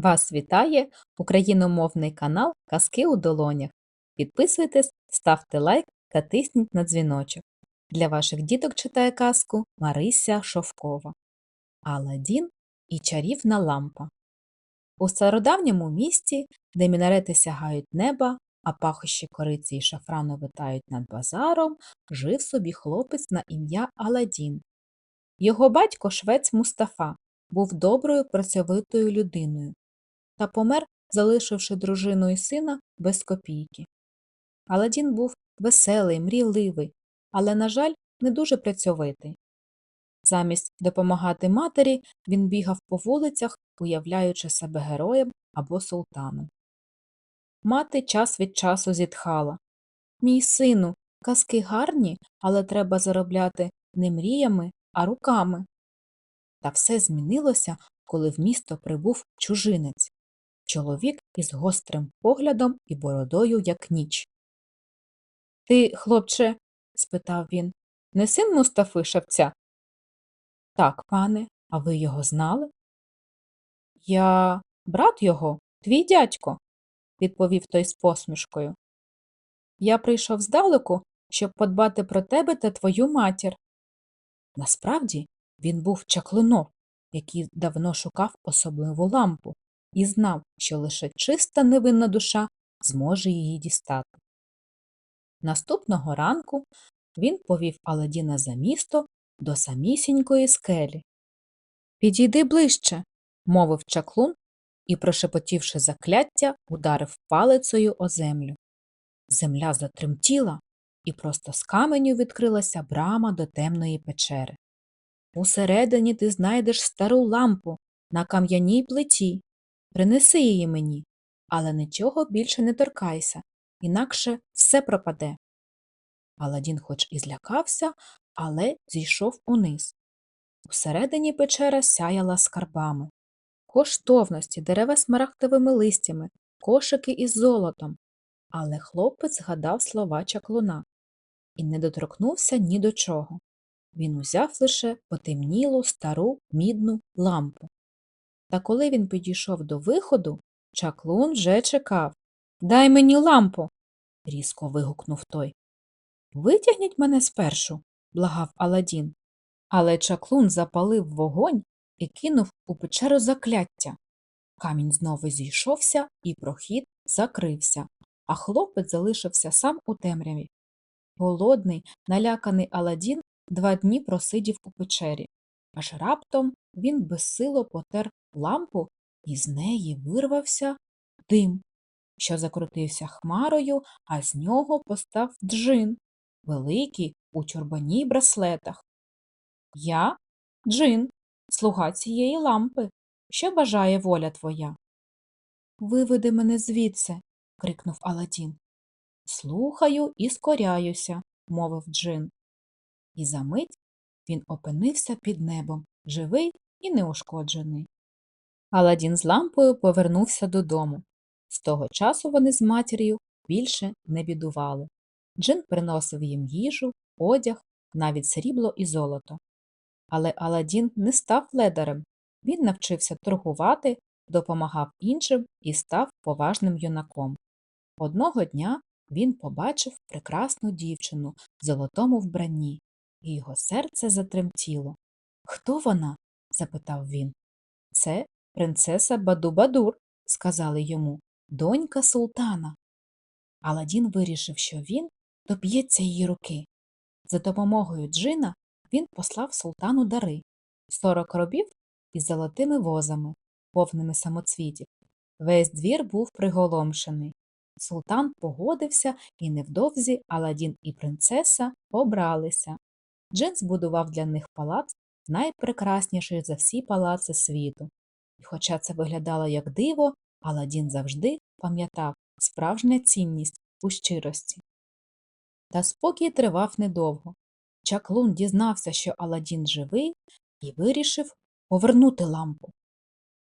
Вас вітає україномовний канал Казки у долонях. Підписуйтесь, ставте лайк та тисніть на дзвіночок. Для ваших діток читає казку Марися Шовкова. Аладдін і чарівна лампа. У стародавньому місті, де мінарети сягають неба, а пахощі кориці і шафрану витають над базаром, жив собі хлопець на ім'я Аладдін. Його батько швець Мустафа був доброю працьовитою людиною та помер, залишивши дружину і сина без копійки. Аладдін був веселий, мрійливий, але, на жаль, не дуже працьовитий. Замість допомагати матері він бігав по вулицях, уявляючи себе героєм або султаном. Мати час від часу зітхала Мій сину, казки гарні, але треба заробляти не мріями, а руками. Та все змінилося, коли в місто прибув чужинець чоловік із гострим поглядом і бородою, як ніч. Ти, хлопче, спитав він, не син Мустафи шевця? Так, пане, а ви його знали? Я брат його, твій дядько, відповів той з посмішкою. Я прийшов здалеку, щоб подбати про тебе та твою матір. Насправді він був чаклунов, який давно шукав особливу лампу і знав, що лише чиста невинна душа зможе її дістати. Наступного ранку він повів Аладдіна за місто до самісінької скелі. Підійди ближче, мовив чаклун і, прошепотівши закляття, ударив палицею о землю. Земля затремтіла, і просто з каменю відкрилася брама до темної печери. Усередині ти знайдеш стару лампу на кам'яній плиті. Принеси її мені, але нічого більше не торкайся, інакше все пропаде. Аладдін хоч і злякався, але зійшов униз. Усередині печера сяяла скарбами, коштовності, дерева смарагдовими листями, кошики із золотом. Але хлопець згадав слова чаклуна і не доторкнувся ні до чого. Він узяв лише потемнілу стару мідну лампу. Та коли він підійшов до виходу, чаклун вже чекав. Дай мені лампу. різко вигукнув той. Витягніть мене спершу, благав Аладдін. Але чаклун запалив вогонь і кинув у печеру закляття. Камінь знову зійшовся, і прохід закрився, а хлопець залишився сам у темряві. Голодний, наляканий Аладдін два дні просидів у печері, аж раптом він безсило потер лампу, і з неї вирвався дим, що закрутився хмарою, а з нього постав джин, великий у чорбані браслетах. Я джин, слуга цієї лампи. Що бажає воля твоя? Виведи мене звідси, крикнув Аладдін. Слухаю і скоряюся, мовив джин. І за мить він опинився під небом, живий і неушкоджений. Аладдін з лампою повернувся додому. З того часу вони з матір'ю більше не бідували. Джин приносив їм їжу, одяг, навіть срібло і золото. Але Аладдін не став ледарем. Він навчився торгувати, допомагав іншим і став поважним юнаком. Одного дня він побачив прекрасну дівчину в золотому вбранні, і його серце затремтіло. Хто вона? запитав він. Це принцеса Баду-Бадур, сказали йому, донька султана. Аладдін вирішив, що він доб'ється її руки. За допомогою джина він послав султану дари сорок робів із золотими возами, повними самоцвітів. Весь двір був приголомшений. Султан погодився, і невдовзі Аладдін і принцеса побралися. Джин збудував для них палац найпрекрасніший за всі палаци світу. І хоча це виглядало як диво, Аладдін завжди пам'ятав справжня цінність у щирості. Та спокій тривав недовго. Чаклун дізнався, що Аладдін живий, і вирішив повернути лампу.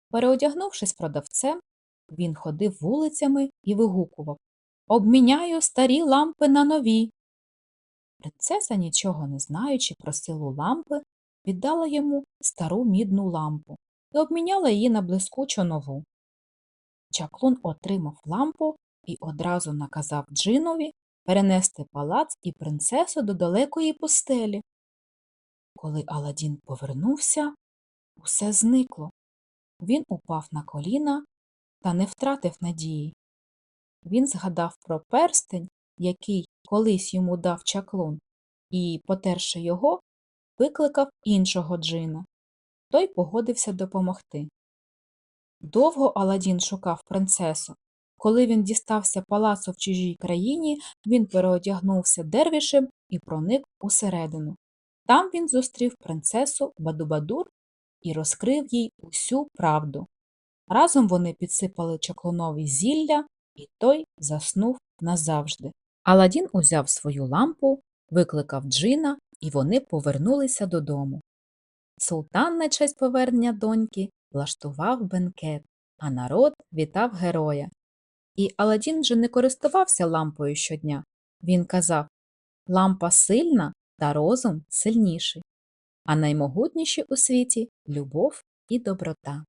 Переодягнувшись продавцем, він ходив вулицями і вигукував Обміняю старі лампи на нові. Принцеса, нічого не знаючи про силу лампи, віддала йому стару мідну лампу і обміняла її на блискучу нову. Чаклун отримав лампу і одразу наказав Джинові перенести палац і принцесу до далекої пустелі. Коли Аладдін повернувся, усе зникло. Він упав на коліна та не втратив надії. Він згадав про перстень, який колись йому дав чаклун, і, потерши його, викликав іншого джина. Той погодився допомогти. Довго Аладдін шукав принцесу. Коли він дістався палацу в чужій країні, він переодягнувся дервішем і проник усередину. Там він зустрів принцесу Бадубадур і розкрив їй усю правду. Разом вони підсипали чаклунові зілля, і той заснув назавжди. Аладдін узяв свою лампу, викликав джина, і вони повернулися додому. Султан на честь повернення доньки влаштував бенкет, а народ вітав героя. І Аладдін же не користувався лампою щодня. Він казав лампа сильна та розум сильніший, а наймогутніші у світі любов і доброта.